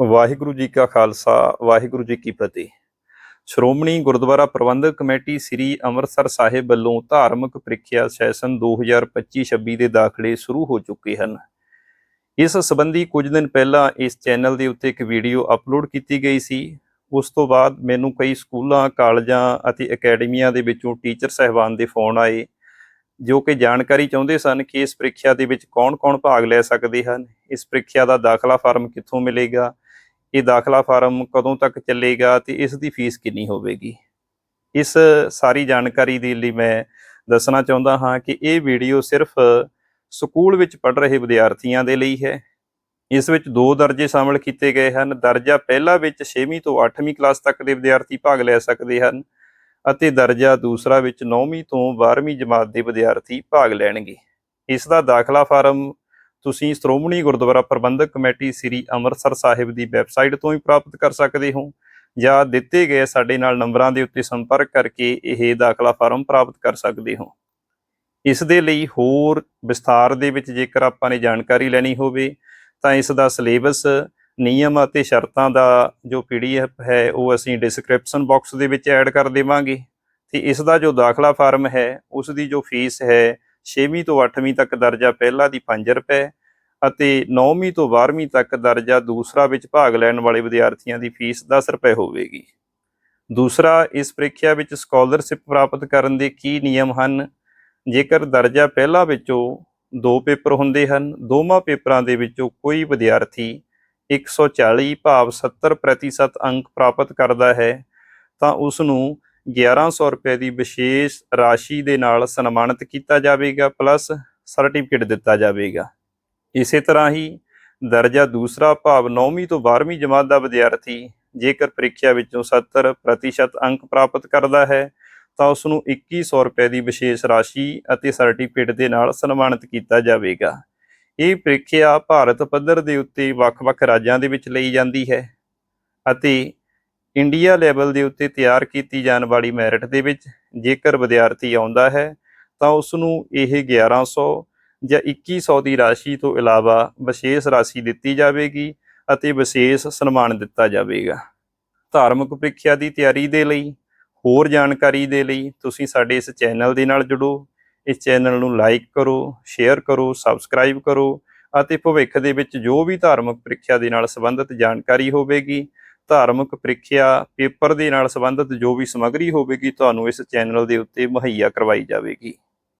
ਵਾਹਿਗੁਰੂ ਜੀ ਕਾ ਖਾਲਸਾ, ਵਾਹਿਗੁਰੂ ਜੀ ਕੀ ਫਤਿਹ। ਸ਼੍ਰੋਮਣੀ ਗੁਰਦੁਆਰਾ ਪ੍ਰਬੰਧਕ ਕਮੇਟੀ ਸ੍ਰੀ ਅੰਮ੍ਰਿਤਸਰ ਸਾਹਿਬ ਵੱਲੋਂ ਧਾਰਮਿਕ ਪ੍ਰੀਖਿਆ ਸੈਸ਼ਨ 2025-26 ਦੇ ਦਾਖਲੇ ਸ਼ੁਰੂ ਹੋ ਚੁੱਕੇ ਹਨ। ਇਸ ਸੰਬੰਧੀ ਕੁਝ ਦਿਨ ਪਹਿਲਾਂ ਇਸ ਚੈਨਲ ਦੇ ਉੱਤੇ ਇੱਕ ਵੀਡੀਓ ਅਪਲੋਡ ਕੀਤੀ ਗਈ ਸੀ। ਉਸ ਤੋਂ ਬਾਅਦ ਮੈਨੂੰ ਕਈ ਸਕੂਲਾਂ, ਕਾਲਜਾਂ ਅਤੇ ਅਕੈਡਮੀਆਂ ਦੇ ਵਿੱਚੋਂ ਟੀਚਰ ਸਹਿਬਾਨ ਦੇ ਫੋਨ ਆਏ, ਜੋ ਕਿ ਜਾਣਕਾਰੀ ਚਾਹੁੰਦੇ ਸਨ ਕਿ ਇਸ ਪ੍ਰੀਖਿਆ ਦੇ ਵਿੱਚ ਕੌਣ-ਕੌਣ ਭਾਗ ਲੈ ਸਕਦੇ ਹਨ, ਇਸ ਪ੍ਰੀਖਿਆ ਦਾ ਦਾਖਲਾ ਫਾਰਮ ਕਿੱਥੋਂ ਮਿਲੇਗਾ ਇਹ ਦਾਖਲਾ ਫਾਰਮ ਕਦੋਂ ਤੱਕ ਚੱਲੇਗਾ ਤੇ ਇਸ ਦੀ ਫੀਸ ਕਿੰਨੀ ਹੋਵੇਗੀ? ਇਸ ਸਾਰੀ ਜਾਣਕਾਰੀ ਦੇ ਲਈ ਮੈਂ ਦੱਸਣਾ ਚਾਹੁੰਦਾ ਹਾਂ ਕਿ ਇਹ ਵੀਡੀਓ ਸਿਰਫ ਸਕੂਲ ਵਿੱਚ ਪੜ੍ਹ ਰਹੇ ਵਿਦਿਆਰਥੀਆਂ ਦੇ ਲਈ ਹੈ। ਇਸ ਵਿੱਚ ਦੋ ਦਰਜੇ ਸ਼ਾਮਲ ਕੀਤੇ ਗਏ ਹਨ। ਦਰਜਾ ਪਹਿਲਾ ਵਿੱਚ 6ਵੀਂ ਤੋਂ 8ਵੀਂ ਕਲਾਸ ਤੱਕ ਦੇ ਵਿਦਿਆਰਥੀ ਭਾਗ ਲੈ ਸਕਦੇ ਹਨ ਅਤੇ ਦਰਜਾ ਦੂਸਰਾ ਵਿੱਚ 9ਵੀਂ ਤੋਂ 12ਵੀਂ ਜਮਾਤ ਦੇ ਵਿਦਿਆਰਥੀ ਭਾਗ ਲੈਣਗੇ। ਇਸ ਦਾ ਦਾਖਲਾ ਫਾਰਮ ਤੁਸੀਂ ਸ਼੍ਰੋਮਣੀ ਗੁਰਦੁਆਰਾ ਪ੍ਰਬੰਧਕ ਕਮੇਟੀ ਸ੍ਰੀ ਅੰਮ੍ਰਿਤਸਰ ਸਾਹਿਬ ਦੀ ਵੈਬਸਾਈਟ ਤੋਂ ਹੀ ਪ੍ਰਾਪਤ ਕਰ ਸਕਦੇ ਹੋ ਜਾਂ ਦਿੱਤੇ ਗਏ ਸਾਡੇ ਨਾਲ ਨੰਬਰਾਂ ਦੇ ਉੱਤੇ ਸੰਪਰਕ ਕਰਕੇ ਇਹ ਦਾਖਲਾ ਫਾਰਮ ਪ੍ਰਾਪਤ ਕਰ ਸਕਦੇ ਹੋ। ਇਸ ਦੇ ਲਈ ਹੋਰ ਵਿਸਥਾਰ ਦੇ ਵਿੱਚ ਜੇਕਰ ਆਪਾਂ ਨੇ ਜਾਣਕਾਰੀ ਲੈਣੀ ਹੋਵੇ ਤਾਂ ਇਸ ਦਾ ਸਿਲੇਬਸ, ਨਿਯਮ ਅਤੇ ਸ਼ਰਤਾਂ ਦਾ ਜੋ ਪੀਡੀਐਫ ਹੈ ਉਹ ਅਸੀਂ ਡਿਸਕ੍ਰਿਪਸ਼ਨ ਬਾਕਸ ਦੇ ਵਿੱਚ ਐਡ ਕਰ ਦੇਵਾਂਗੇ। ਤੇ ਇਸ ਦਾ ਜੋ ਦਾਖਲਾ ਫਾਰਮ ਹੈ, ਉਸ ਦੀ ਜੋ ਫੀਸ ਹੈ 6ਵੀਂ ਤੋਂ 8ਵੀਂ ਤੱਕ ਦਰਜਾ ਪਹਿਲਾ ਦੀ 5 ਰੁਪਏ ਅਤੇ 9ਵੀਂ ਤੋਂ 12ਵੀਂ ਤੱਕ ਦਰਜਾ ਦੂਸਰਾ ਵਿੱਚ ਭਾਗ ਲੈਣ ਵਾਲੇ ਵਿਦਿਆਰਥੀਆਂ ਦੀ ਫੀਸ 10 ਰੁਪਏ ਹੋਵੇਗੀ। ਦੂਸਰਾ, ਇਸ ਪ੍ਰੀਖਿਆ ਵਿੱਚ ਸਕਾਲਰਸ਼ਿਪ ਪ੍ਰਾਪਤ ਕਰਨ ਦੇ ਕੀ ਨਿਯਮ ਹਨ? ਜੇਕਰ ਦਰਜਾ ਪਹਿਲਾ ਵਿੱਚੋਂ ਦੋ ਪੇਪਰ ਹੁੰਦੇ ਹਨ, ਦੋਵਾਂ ਪੇਪਰਾਂ ਦੇ ਵਿੱਚੋਂ ਕੋਈ ਵਿਦਿਆਰਥੀ 140 ਭਾਵ 70% ਅੰਕ ਪ੍ਰਾਪਤ ਕਰਦਾ ਹੈ, ਤਾਂ ਉਸ ਨੂੰ 1100 ਰੁਪਏ ਦੀ ਵਿਸ਼ੇਸ਼ ਰਾਸ਼ੀ ਦੇ ਨਾਲ ਸਨਮਾਨਿਤ ਕੀਤਾ ਜਾਵੇਗਾ, ਪਲੱਸ ਸਰਟੀਫਿਕੇਟ ਦਿੱਤਾ ਜਾਵੇਗਾ। ਇਸੇ ਤਰ੍ਹਾਂ ਹੀ ਦਰਜਾ ਦੂਸਰਾ ਭਾਵ 9ਵੀਂ ਤੋਂ 12ਵੀਂ ਜਮਾਤ ਦਾ ਵਿਦਿਆਰਥੀ ਜੇਕਰ ਪ੍ਰੀਖਿਆ ਵਿੱਚੋਂ 70% ਅੰਕ ਪ੍ਰਾਪਤ ਕਰਦਾ ਹੈ, ਤਾਂ ਉਸ ਨੂੰ 2100 ਰੁਪਏ ਦੀ ਵਿਸ਼ੇਸ਼ ਰਾਸ਼ੀ ਅਤੇ ਸਰਟੀਫਿਕੇਟ ਦੇ ਨਾਲ ਸਨਮਾਨਿਤ ਕੀਤਾ ਜਾਵੇਗਾ। ਇਹ ਪ੍ਰੀਖਿਆ ਭਾਰਤ ਪੱਧਰ ਦੇ ਉੱਤੇ ਵੱਖ-ਵੱਖ ਰਾਜਾਂ ਦੇ ਵਿੱਚ ਲਈ ਜਾਂਦੀ ਹੈ ਅਤੇ ਇੰਡੀਆ ਲੈਵਲ ਦੇ ਉੱਤੇ ਤਿਆਰ ਕੀਤੀ ਜਾਣ ਵਾਲੀ ਮੈਰਿਟ ਦੇ ਵਿੱਚ ਜੇਕਰ ਵਿਦਿਆਰਥੀ ਆਉਂਦਾ ਹੈ, ਤਾਂ ਉਸ ਨੂੰ ਇਹ 1100 ਜਾਂ 2100 ਦੀ ਰਾਸ਼ੀ ਤੋਂ ਇਲਾਵਾ ਵਿਸ਼ੇਸ਼ ਰਾਸ਼ੀ ਦਿੱਤੀ ਜਾਵੇਗੀ ਅਤੇ ਵਿਸ਼ੇਸ਼ ਸਨਮਾਨ ਦਿੱਤਾ ਜਾਵੇਗਾ। ਧਾਰਮਿਕ ਪ੍ਰੀਖਿਆ ਦੀ ਤਿਆਰੀ ਦੇ ਲਈ, ਹੋਰ ਜਾਣਕਾਰੀ ਦੇ ਲਈ ਤੁਸੀਂ ਸਾਡੇ ਇਸ ਚੈਨਲ ਦੇ ਨਾਲ ਜੁੜੋ। ਇਸ ਚੈਨਲ ਨੂੰ ਲਾਈਕ ਕਰੋ, ਸ਼ੇਅਰ ਕਰੋ, ਸਬਸਕ੍ਰਾਈਬ ਕਰੋ ਅਤੇ ਭਵਿੱਖ ਦੇ ਵਿੱਚ ਜੋ ਵੀ ਧਾਰਮਿਕ ਪ੍ਰੀਖਿਆ ਦੇ ਨਾਲ ਸੰਬੰਧਿਤ ਜਾਣਕਾਰੀ ਹੋਵੇਗੀ ਧਾਰਮਿਕ ਪ੍ਰੀਖਿਆ ਪੇਪਰ ਦੇ ਨਾਲ ਸੰਬੰਧਿਤ ਜੋ ਵੀ ਸਮੱਗਰੀ ਹੋਵੇਗੀ, ਤੁਹਾਨੂੰ ਇਸ ਚੈਨਲ ਦੇ ਉੱਤੇ ਮੁਹੱਈਆ ਕਰਵਾਈ ਜਾਵੇਗੀ।